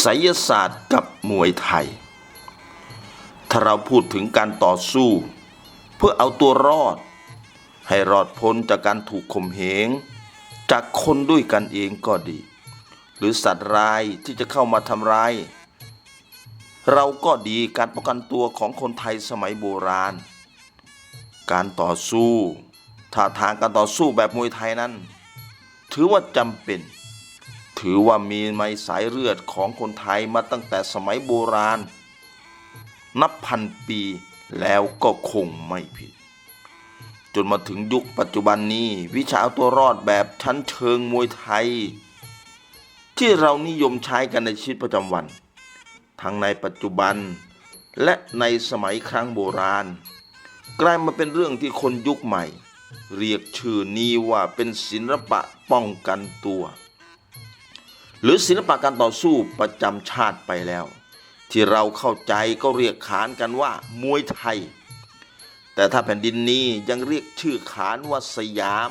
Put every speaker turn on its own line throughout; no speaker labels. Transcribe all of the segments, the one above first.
ไสยศาสตร์กับมวยไทย ถ้าเราพูดถึงการต่อสู้ เพื่อเอาตัวรอด ให้รอดพ้นจากการถูกข่มเหง จากคนด้วยกันเองก็ดี หรือสัตว์ร้ายที่จะเข้ามาทำร้าย เราก็ดีการป้องกันตัวของคนไทยสมัยโบราณ การต่อสู้ท่าทางการต่อสู้แบบมวยไทยนั้น ถือว่าจำเป็น ถือว่ามีไมสายเลือดของคนไทยมาตั้งแต่สมัยโบราณ นับพันปีแล้วก็คงไม่ผิด จนมาถึงยุคปัจจุบันนี้ วิชาเอาตัวรอดแบบชั้นเชิงมวยไทย ที่เรานิยมใช้กันในชีวิตประจำวัน ทั้งในปัจจุบันและในสมัยครั้งโบราณ กลายมาเป็นเรื่องที่คนยุคใหม่ เรียกชื่อนี้ว่าเป็นศิลปะป้องกันตัว หรือศิลปะการต่อสู้ประจำชาติไปแล้ว ที่เราเข้าใจก็เรียกขานกันว่ามวยไทย แต่ถ้าแผ่นดินนี้ยังเรียกชื่อขานว่าสยาม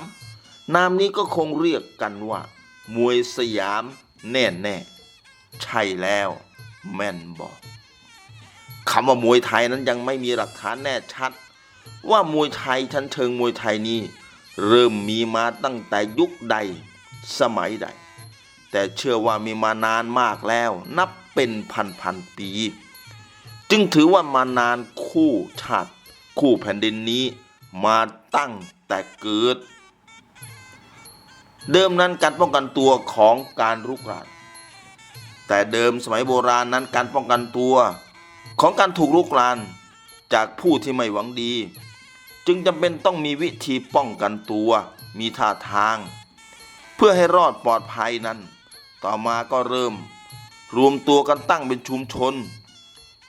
นามนี้ก็คงเรียกกันว่า มวยสยามแน่แน่ๆใช่แล้วแม่นบอกคำว่ามวยไทยนั้นยังไม่มีหลักฐานแน่ชัด ว่ามวยไทยชั้นเชิงมวยไทยนี้ เริ่มมีมาตั้งแต่ยุคใดสมัยใด แต่เชื่อว่ามีมานานมากแล้ว นับเป็นพันพันปี จึงถือว่ามานานคู่ชาติ คู่แผ่นดินนี้มาตั้งแต่เกิด เดิมนั้นการป้องกันตัวของการรุกราน แต่เดิมสมัยโบราณนั้นการป้องกันตัว ของการถูกรุกรานจากผู้ที่ไม่หวังดี จึงจำเป็นต้องมีวิธีป้องกันตัว มีท่าทาง เพื่อให้รอดปลอดภัยนั้น ต่อมาก็เริ่ม รวมตัวกันตั้งเป็นชุมชน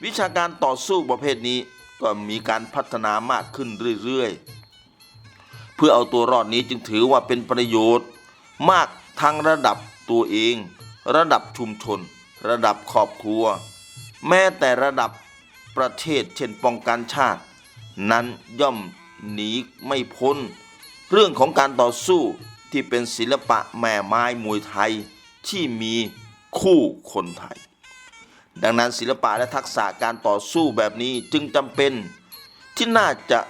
วิชาการต่อสู้ประเภทนี้ก็มีการพัฒนามากขึ้นเรื่อยๆ เพื่อเอาตัวรอดนี้จึงถือว่าเป็นประโยชน์ มากทั้งระดับตัวเอง ระดับชุมชน ระดับครอบครัว แม้แต่ระดับประเทศเช่นป้องกันชาติ นั้นย่อมหนีไม่พ้น เรื่องของการต่อสู้ที่เป็นศิลปะแม่ไม้มวยไทย ที่มีคู่คนไทย ดังนั้นศิลปะและทักษะการต่อสู้แบบนี้จึงจำเป็นที่น่าจะ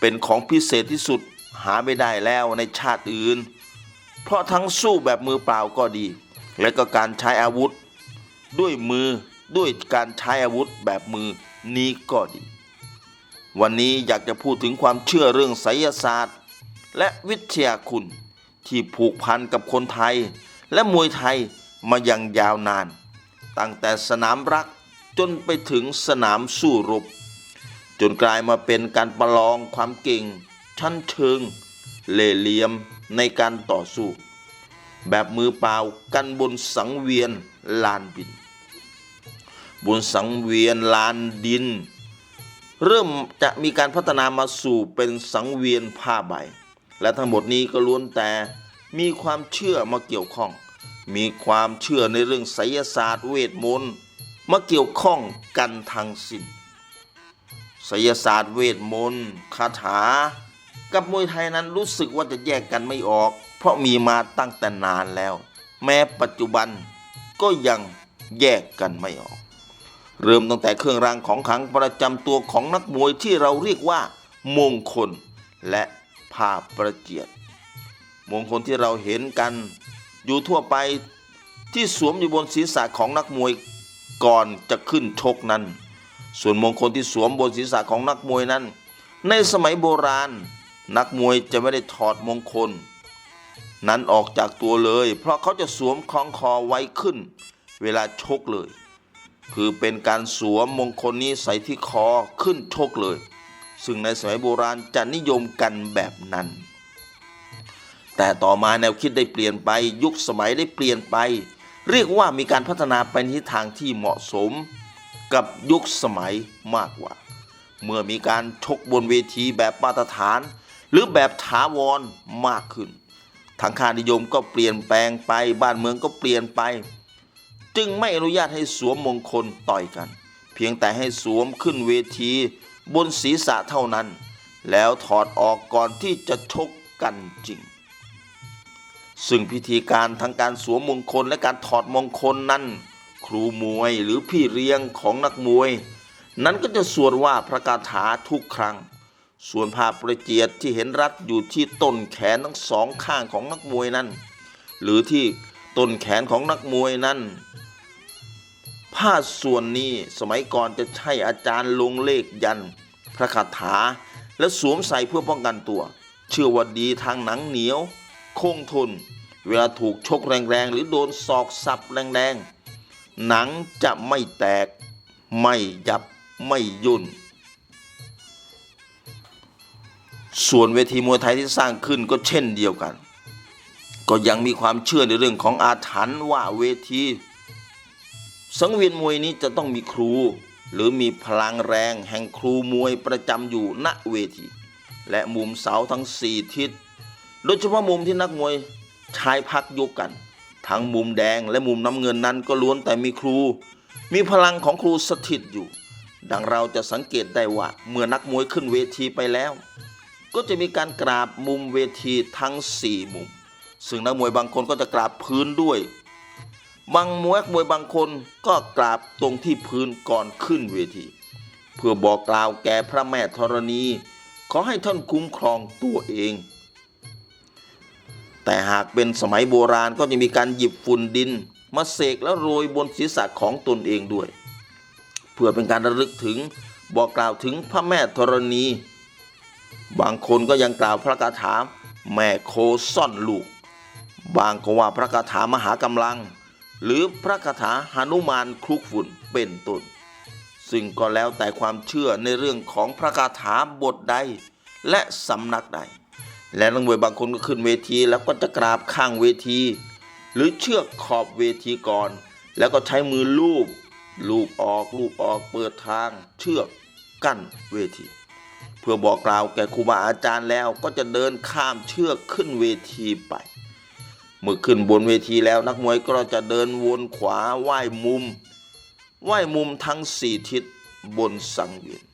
เป็นของพิเศษที่สุดหาไม่ได้แล้วในชาติอื่น เพราะทั้งสู้แบบมือเปล่าก็ดี และก็การใช้อาวุธ ด้วยมือด้วยการใช้อาวุธแบบมือนี้ก็ดี วันนี้อยากจะพูดถึงความเชื่อเรื่องไสยศาสตร์ และวิทยาคุณที่ผูกพันกับคนไทย และมวยไทยมาอย่างยาวนาน ตั้งแต่สนามรักจนไปถึงสนามสู้รบ จนกลายมาเป็นการประลองความเก่ง ชั้นเชิง เล่เหลี่ยมในการต่อสู้ แบบมือเปล่ากันบนสังเวียนลานบิน บนสังเวียนลานดิน เริ่มจะมีการพัฒนามาสู่เป็นสังเวียนผ้าใบ และทั้งหมดนี้ก็ล้วนแต่มีความเชื่อมาเกี่ยวข้อง มีความเชื่อในเรื่องไสยศาสตร์เวทมนต์มาเกี่ยวข้องกันทั้งสิ้นไสยศาสตร์เวทมนต์คาถา กับมวยไทยนั้นรู้สึกว่าจะแยกกันไม่ออก เพราะมีมาตั้งแต่นานแล้ว แม้ปัจจุบันก็ยังแยกกันไม่ออก เริ่มตั้งแต่เครื่องรางของขลังประจำตัวของนักมวยที่เราเรียกว่า มงคลและผ้าประเจียดมงคลที่เราเห็นกัน อยู่ทั่วไปที่สวมอยู่บนศีรษะของนักมวยก่อนจะขึ้นชกนั้น ส่วนมงคลที่สวมบนศีรษะของนักมวยนั้น ในสมัยโบราณ นักมวยจะไม่ได้ถอดมงคล นั้นออกจากตัวเลย เพราะเขาจะสวมคล้องคอไว้ขึ้น เวลาชกเลย คือเป็นการสวมมงคลนี้ใส่ที่คอขึ้นชกเลย ซึ่งในสมัยโบราณจะนิยมกันแบบนั้น แต่ต่อมาแนวคิดได้เปลี่ยนไปยุคสมัยได้เปลี่ยนไป เรียกว่ามีการพัฒนาไปในทิศทางที่เหมาะสมกับยุคสมัยมากกว่า เมื่อมีการชกบนเวทีแบบมาตรฐาน หรือแบบถาวรมากขึ้น ทางค่านิยมก็เปลี่ยนแปลงไปบ้านเมืองก็เปลี่ยนไป จึงไม่อนุญาตให้สวมมงคลต่อยกัน เพียงแต่ให้สวมขึ้นเวทีบนศีรษะเท่านั้น แล้วถอดออกก่อนที่จะชกกันจริง ซึ่งพิธีการทั้งการสวมมงคลและการถอดมงคลนั้น ครูมวยหรือพี่เลี้ยงของนักมวย นั้นก็จะสวดว่าพระคาถาทุกครั้ง ส่วนผ้าประเจียดที่เห็นรัดอยู่ที่ต้นแขนทั้งสองข้างของนักมวยนั้น หรือที่ต้นแขนของนักมวยนั้น ผ้าส่วนนี้สมัยก่อนจะใช้อาจารย์ลงเลขยัน พระคาถาและสวมใส่เพื่อป้องกันตัว เชื่อว่าดีทางหนังเหนียว คงทน เวลาถูกชกแรงๆ หรือโดนศอกสับแรงๆ หนังจะไม่แตก ไม่ยับไม่ยุ่น ส่วนเวทีมวยไทยที่สร้างขึ้นก็เช่นเดียวกัน ก็ยังมีความเชื่อในเรื่องของอาถรรพ์ว่าเวที สังเวียนมวยนี้จะต้องมีครู หรือมีพลังแรงแห่งครูมวยประจำอยู่ณเวที และมุมเสาทั้งสี่ทิศ โดยเฉพาะมุมที่นักมวยชายพักยกกัน ทั้งมุมแดงและมุมน้ำเงินนั้นก็ล้วนแต่มีครู มีพลังของครูสถิตอยู่ ดังเราจะสังเกตได้ว่าเมื่อนักมวยขึ้นเวทีไปแล้ว ก็จะมีการกราบมุมเวทีทั้งสี่มุม ซึ่งนักมวยบางคนก็จะกราบพื้นด้วย บางมวยมวยบางคนก็กราบตรงที่พื้นก่อนขึ้นเวที เพื่อบอกกล่าวแก่พระแม่ธรณี ขอให้ท่านคุ้มครองตัวเอง แต่หากเป็นสมัยโบราณก็จะมีการหยิบฝุ่นดิน มาเสกแล้วโรยบนศีรษะของตนเองด้วย เพื่อเป็นการระลึกถึงบอกกล่าวถึงพระแม่ธรณี บางคนก็ยังกล่าวพระคาถาแม่โคซ่อนลูก บางก็ว่าพระคาถามหากำลัง หรือพระคาถาหนุมานคลุกฝุ่นเป็นต้นซึ่งก็แล้วแต่ความเชื่อในเรื่องของพระคาถาบทใดและสำนักใด และนักมวยบางคนก็ขึ้นเวทีแล้วก็จะกราบข้างเวที หรือเชือกขอบเวทีก่อน แล้วก็ใช้มือลูบลูบออกลูบออกเปิดทาง เชือกกั้นเวที เพื่อบอกกล่าวแก่ครูบาอาจารย์แล้วก็จะเดินข้ามเชือกขึ้นเวทีไปเมื่อขึ้นบนเวทีแล้วนักมวยก็จะเดินวนขวาไหว้มุม ไหว้มุมทั้งสี่ทิศบนสังเวียน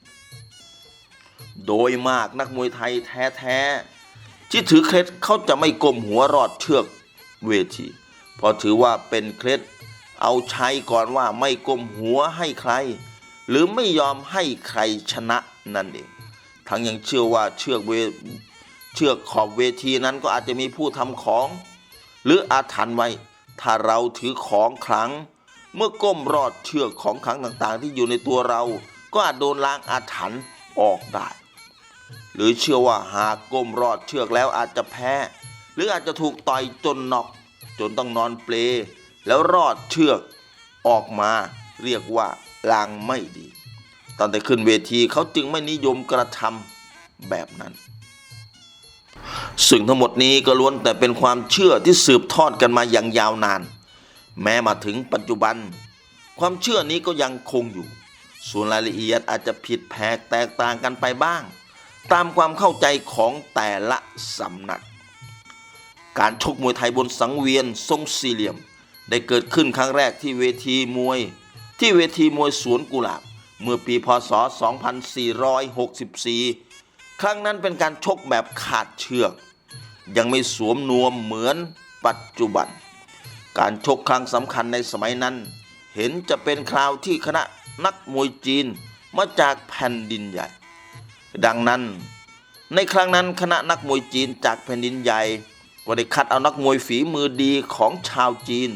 โดยมากนักมวยไทยแท้ๆ ที่ถือเคล็ดเขาจะไม่ก้มหัวรอดเชือกเวทีเพราะถือว่าเป็นเคล็ดเอาใช้ก่อนว่าไม่ก้มหัวให้ใคร หรือไม่ยอมให้ใครชนะนั่นเองทั้งยังเชื่อว่าเชือกเวเชือกขอบเวทีนั้นก็อาจจะมีผู้ทำของ หรืออาถรรพ์ไว้ ถ้าเราถือของขลัง เมื่อก้มรอดเชือกของขลังต่างๆ ที่อยู่ในตัวเรา ก็อาจโดนล้างอาถรรพ์ออกได้ หรือเชื่อว่าหากก้มรอดเชือกแล้วอาจจะแพ้ หรืออาจจะถูกต่อยจนน็อก จนต้องนอนเปล แล้วรอดเชือกออกมาเรียกว่าลางไม่ดี ตอนแต่ขึ้นเวทีเขาจึงไม่นิยมกระทำแบบนั้น ซึ่งทั้งหมดนี้ก็ล้วนแต่เป็นความเชื่อที่สืบทอดกันมาอย่างยาวนาน แม้มาถึงปัจจุบัน ความเชื่อนี้ก็ยังคงอยู่ ส่วนรายละเอียดอาจจะผิดแผกแตกต่างกันไปบ้าง ตามความเข้าใจของแต่ละสำนัก การชกมวยไทยบนสังเวียนทรงสี่เหลี่ยม ได้เกิดขึ้นครั้งแรกที่เวทีมวย ที่เวทีมวยสวนกุหลาบ เมื่อปีพศ 2464 ครั้งนั้นเป็นการชกแบบขาดเชือก ยังไม่สวมนวมเหมือนปัจจุบัน การชกครั้งสำคัญในสมัยนั้น เห็นจะเป็นคราวที่คณะนักมวยจีนมาจากแผ่นดินใหญ่ ดังนั้น ในครั้งนั้นคณะนักมวยจีนจากแผ่นดินใหญ่ก็ได้คัดเอานักมวยฝีมือดีของชาวจีน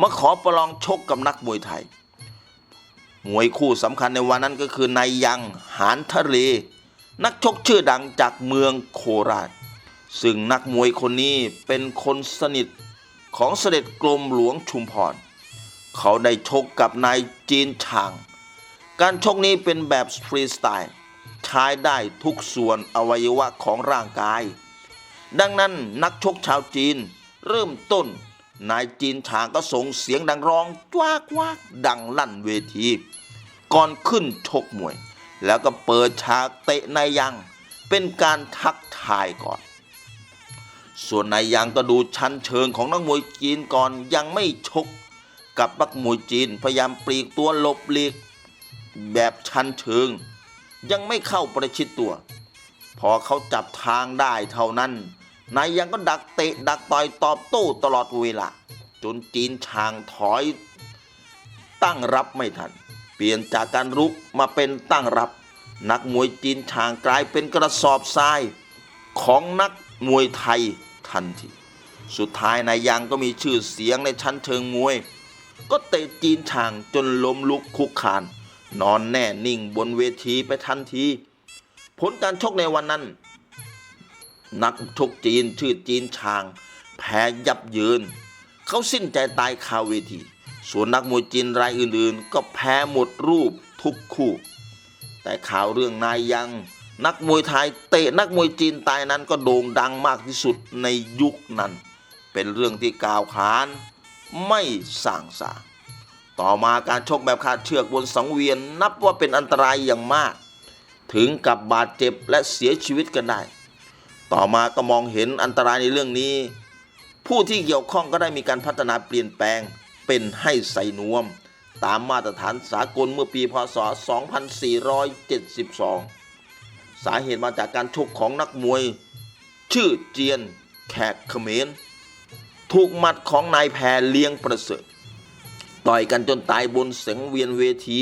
มาขอประลองชกกับนักมวยไทย มวยคู่สำคัญในวันนั้นก็คือนายยังหานทะเล นักชกชื่อดังจากเมืองโคราช ซึ่งนักมวยคนนี้เป็นคนสนิทของเสด็จกรมหลวงชุมพร เขาได้ชกกับนายจีนฉาง การชกนี้เป็นแบบฟรีสไตล์ ใช้ได้ทุกส่วนอวัยวะของร่างกาย ดังนั้นนักชกชาวจีน เริ่มต้น นายจีนฉางก็ส่งเสียงดังร้องจวากวากดังลั่นเวที ก่อนขึ้นชกมวย แล้วก็เปิดฉากเตะนายยัง เป็นการทักทายก่อน ส่วนนายยังก็ดูชั้นเชิงของนักมวยจีนก่อนยังไม่ชก กับนักมวยจีนพยายามปลีกตัวหลบหลีกแบบชั้นเชิง ยังไม่เข้าประชิดตัว พอเขาจับทางได้เท่านั้น นายยังก็ดักเตะดักต่อยตอบโต้ตลอดเวลา จนจีนช่างถอย ตั้งรับไม่ทัน เปลี่ยนจากการรุกมาเป็นตั้งรับ นักมวยจีนช่างกลายเป็นกระสอบทรายของนักมวยไทยทันทีสุดท้ายนายยังก็มีชื่อเสียงในชั้นเชิงมวย ก็เตะจีนช่างจนล้มลุกคุกคาน นอนแน่นิ่งบนเวทีไปทันที ผลการชกในวันนั้น นักชกจีนชื่อจีนชาง แพ้ยับเยิน เขาสิ้นใจตายคาเวที ส่วนนักมวยจีนรายอื่นๆ ก็แพ้หมดรูปทุกคู่ แต่ข่าวเรื่องนายยัง นักมวยไทยเตะนักมวยจีนตายนั้นก็โด่งดังมากที่สุดในยุคนั้น เป็นเรื่องที่กล่าวขานไม่สั่งสา ต่อมาการชกแบบขาดเชือกบนสังเวียนนับว่าเป็นอันตรายอย่างมาก ถึงกับบาดเจ็บและเสียชีวิตกันได้ ต่อมาก็มองเห็นอันตรายในเรื่องนี้ ผู้ที่เกี่ยวข้องก็ได้มีการพัฒนาเปลี่ยนแปลงเป็นให้ใส่นวม ตามมาตรฐานสากลเมื่อปีพศ 2472 สาเหตุมาจากการชกของนักมวย ชื่อเจียน แขกเขมรถูกหมัดของนายแพรเลี้ยงประเสริฐ ต่อยกันจนตายบนเสงเวียนเวที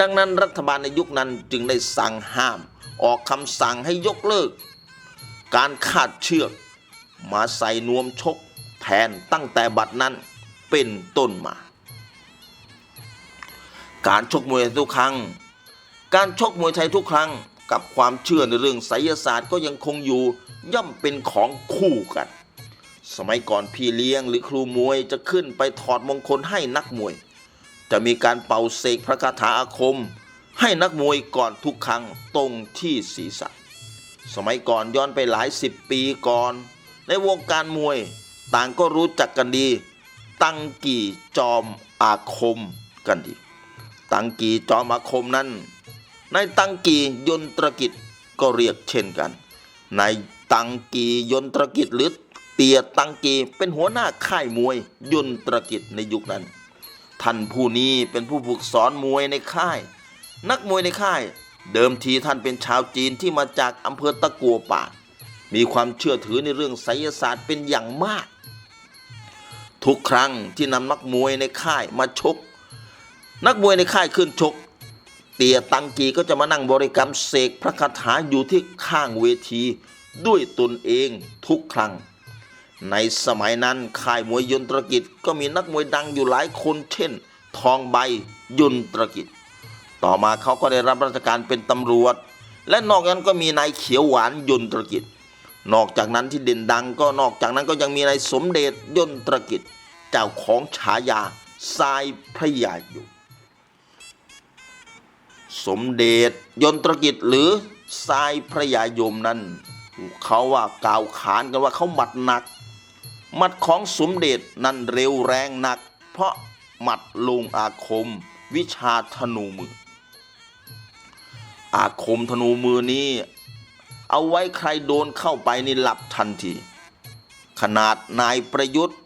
ดังนั้นรัฐบาลในยุคนั้นจึงได้สั่งห้าม ออกคำสั่งให้ยกเลิก การคาดเชือก มาใส่นวมชกแทนตั้งแต่บัดนั้นเป็นต้นมา การชกมวยทุกครั้ง การชกมวยไทยทุกครั้งกับความเชื่อในเรื่องไสยศาสตร์ก็ยังคงอยู่ย่อมเป็นของคู่กัน สมัยก่อนพี่เลี้ยงหรือครูมวยจะขึ้นไปถอดมงคลให้นักมวย จะมีการเป่าเสกพระคาถาอาคม ให้นักมวยก่อนทุกครั้งตรงที่ศีรษะ สมัยก่อนย้อนไปหลายสิบปีก่อน ในวงการมวยต่างก็รู้จักกันดี ตังกี่จอมอาคมกันดี ตังกีจอมอาคมนั้น ในตังกียนตรกิจก็เรียกเช่นกัน ในตังกียนตรกิจหรือ เตียตังกีเป็นหัวหน้าค่ายมวยยุนตรกิจในยุคนั้น ท่านผู้นี้เป็นผู้ฝึกสอนมวยในค่าย นักมวยในค่าย เดิมทีท่านเป็นชาวจีนที่มาจากอำเภอตะกัวป่า มีความเชื่อถือในเรื่องไสยศาสตร์เป็นอย่างมาก ทุกครั้งที่นำนักมวยในค่ายมาชก นักมวยในค่ายขึ้นชก เตียตังกีก็จะมานั่งบริกรรมเสกพระคาถาอยู่ที่ข้างเวที ด้วยตนเองทุกครั้ง ในสมัยนั้นค่ายมวยยนตรกิจก็มีนักมวยดังอยู่หลายคน เช่น ทองใบยนตรกิจ ต่อมาเขาก็ได้รับราชการเป็นตำรวจ และนอกนั้นก็มีนายเขียวหวานยนตรกิจ นอกจากนั้นที่เด่นดังก็นอกจากนั้นก็ยังมีนายสมเด็จยนตรกิจ เจ้าของฉายาทรายพระยาอยู่ สมเด็จยนตรกิจหรือทรายพระยายมนั้นเขาว่ากล่าวขานกันว่าเขาหมัดหนัก หมัดของสมเด็จนั้นเร็วแรงหนัก เพราะหมัดลงอาคม วิชาธนูมือ อาคมธนูมือนี้ เอาไว้ใครโดนเข้าไปนี่หลับทันที ขนาดนายประยุทธ์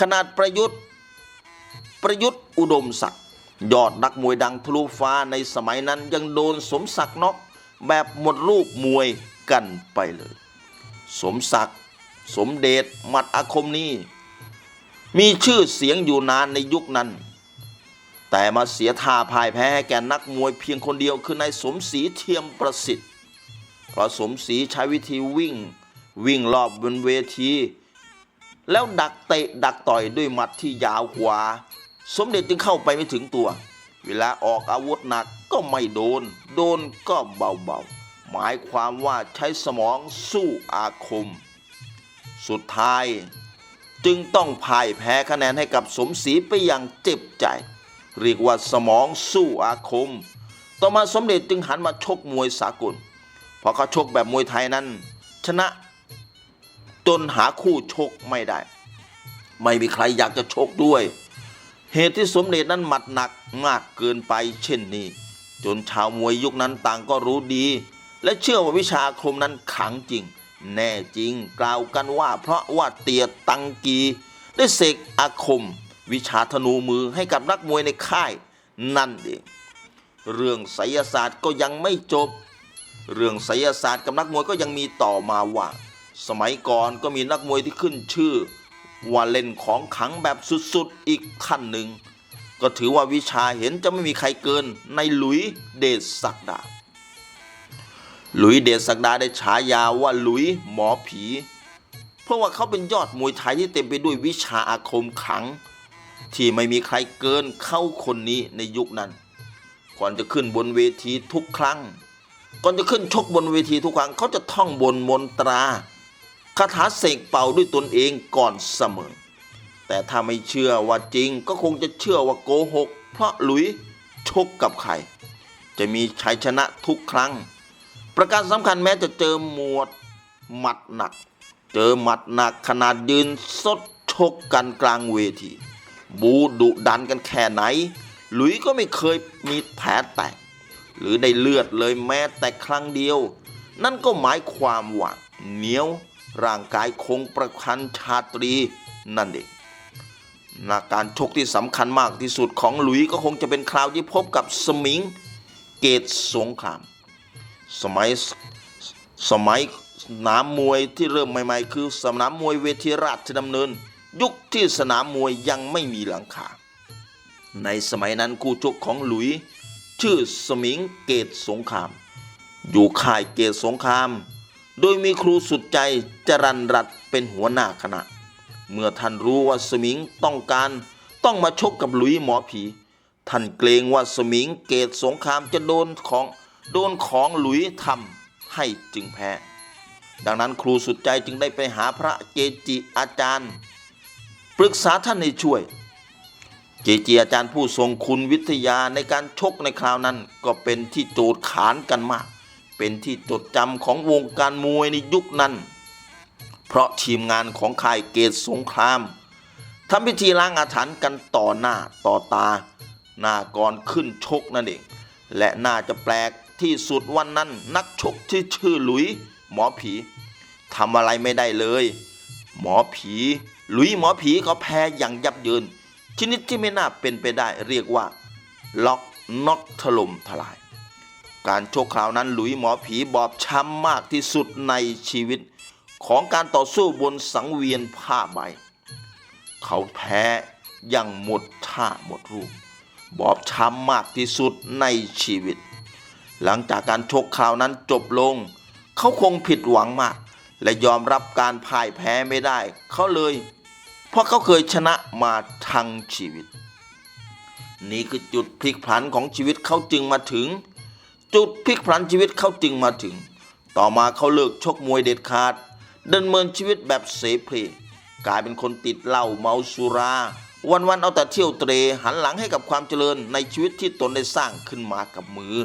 ขนาดประยุทธ์ ประยุทธ์อุดมศักดิ์ยอดนักมวยดังทะลุฟ้าในสมัยนั้นยังโดนสมศักดิ์น็อกแบบหมดรูปมวยกันไปเลย สมศักดิ์ สมเด็จมัดอาคมนี้ มีชื่อเสียงอยู่นานในยุคนั้น แต่มาเสียท่าพ่ายแพ้แก่นักมวยเพียงคนเดียวคือนายสมศรีเทียมประสิทธิ์เพราะสมศรีใช้วิธีวิ่ง วิ่งรอบบนเวที แล้วดักเตะดักต่อยด้วยหมัดที่ยาวกว่า สมเด็จจึงเข้าไปไม่ถึงตัว เวลาออกอาวุธหนักก็ไม่โดน โดนก็เบาๆหมายความว่าใช้สมองสู้อาคม สุดท้าย จึงต้องพ่ายแพ้คะแนนให้กับสมศรีไปอย่างเจ็บใจ เรียกว่าสมองสู้อาคม ต่อมาสมเด็จจึงหันมาชกมวยสากลเพราะเขาชกแบบมวยไทยนั้น ชนะจนหาคู่ชกไม่ได้ ไม่มีใครอยากจะชกด้วย เหตุที่สมเด็จนั้นหมัดหนักมากเกินไปเช่นนี้ จนชาวมวยยุคนั้นต่างก็รู้ดี และเชื่อว่าวิชาอาคมนั้นขังจริง แน่จริงกล่าวกันว่าเพราะว่าเตียตังกี ได้เสกอาคม วิชาธนูมือให้กับนักมวยในค่ายนั่นเอง เรื่องไสยศาสตร์ก็ยังไม่จบ เรื่องไสยศาสตร์กับนักมวยก็ยังมีต่อมาว่า สมัยก่อนก็มีนักมวยที่ขึ้นชื่อ ว่าเล่นของขังแบบสุดๆอีกขั้นหนึ่ง ก็ก็ถือว่าวิชาเห็นจะไม่มีใครเกินในหลุยเดชศักดา หลุยเดชศักดาได้ฉายาว่าหลุยหมอผี เพราะว่าเขาเป็นยอดมวยไทยที่เต็มไปด้วยวิชาอาคมขัง ที่ไม่มีใครเกินเข้าคนนี้ในยุคนั้น ก่อนจะขึ้นบนเวทีทุกครั้ง ก่อนจะขึ้นชกบนเวทีทุกครั้งเขาจะท่องบนมนตราคาถาเสกเป่าด้วยตนเองก่อนเสมอ แต่ถ้าไม่เชื่อว่าจริงก็คงจะเชื่อว่าโกหก เพราะหลุยชกกับใคร จะมีชัยชนะทุกครั้ง ประการสำคัญแม้จะเจอหมวดหมัดหนัก เจอหมัดหนักขนาดยืนสดชกกันกลางเวที บูดุดันกันแค่ไหน หลุยก็ไม่เคยมีแผลแตก หรือได้เลือดเลยแม้แต่ครั้งเดียว นั่นก็หมายความว่าเหนียวร่างกายคงประคันชาตรีนั่นเองนาการชกที่สำคัญมากที่สุดของหลุยก็คงจะเป็นคราวที่พบกับสมิงเกตสงคราม สมัยสมัยสนามมวยที่เริ่มใหม่ ๆ คือสนามมวยเวทีราชดำเนิน ยุคที่สนามมวยยังไม่มีหลังคาในสมัยนั้นคู่ชกของหลุย ชื่อสมิงเกตสงคราม อยู่ค่ายเกตสงคราม โดยมีครูสุดใจจรันรัตเป็นหัวหน้าคณะ เมื่อท่านรู้ว่าสมิงต้องการต้องมาชกกับหลุยหมอผี ท่านเกรงว่าสมิงเกตสงครามจะโดนของ โดนของหลุยทำให้จึงแพ้ ดังนั้นครูสุดใจจึงได้ไปหาพระเกจิอาจารย์ ปรึกษาท่านให้ช่วยเจเจอาจารย์ผู้ทรงคุณวิทยาในการชกในคราวนั้นก็เป็นที่โจทย์ขานกันมาก เป็นที่จดจำของวงการมวยในยุคนั้น เพราะทีมงานของค่ายเกตสงครามทำพิธีล้างอาถรรพ์กันต่อหน้าต่อตาหน้าก่อนขึ้นชกนั่นเอง และน่าจะแปลก ที่สุดวันนั้นนักชกที่ชื่อหลุย หมอผีทำอะไรไม่ได้เลย หมอผี หลุยหมอผีเขาแพ้อย่างยับเยิน ชนิดที่ไม่น่าเป็นไปได้เรียกว่า ล็อกน็อกถล่มทลาย การโชคคราวนั้นหลุยหมอผีบอบช้ำมากที่สุดในชีวิต ของการต่อสู้บนสังเวียนผ้าใบ เขาแพ้อย่างหมดท่าหมดรูป บอบช้ำมากที่สุดในชีวิต หลังจากการชกคราวนั้นจบลง เขาคงผิดหวังมาก และยอมรับการพ่ายแพ้ไม่ได้ เขาเลย เพราะเขาเคยชนะมาทั้งชีวิต นี่คือจุดพลิกผันของชีวิตเขาจึงมาถึง จุดพลิกผันชีวิตเขาจึงมาถึง ต่อมาเขาเลิกชกมวยเด็ดขาดดำเนินชีวิตแบบเสเพลกลายเป็นคนติดเหล้าเมาสุรา วันๆเอาแต่เที่ยวเตรหันหลังให้กับความเจริญในชีวิตที่ตนได้สร้างขึ้นมากับมือ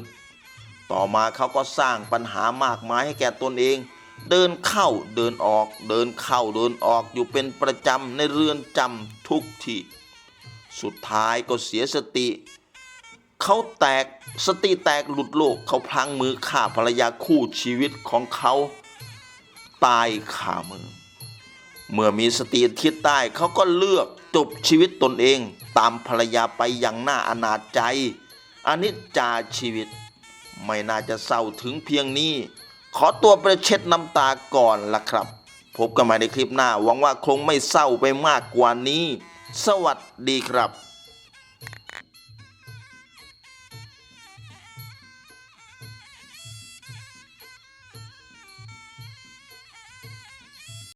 ต่อมาเขาก็สร้างปัญหามากมายให้แก่ตนเอง เดินเข้าเดินออก เดินเข้าเดินออกอยู่เป็นประจำในเรือนจำทุกทีสุดท้ายก็เสียสติ เขาแตกสติแตกหลุดโลกเขาพลังมือฆ่าภรรยาคู่ชีวิตของเขาตายขามือ เมื่อมีสติคิดได้เขาก็เลือกจบชีวิตตนเอง ตามภรรยาไปอย่างน่าอนาจใจอนิจจาชีวิต ไม่น่าจะเศร้าถึงเพียงนี้ ขอตัวไปเช็ดน้ำตาก่อนละครับ พบกันใหม่ในคลิปหน้า หวังว่าคงไม่เศร้าไปมากกว่านี้ สวัสดีครับ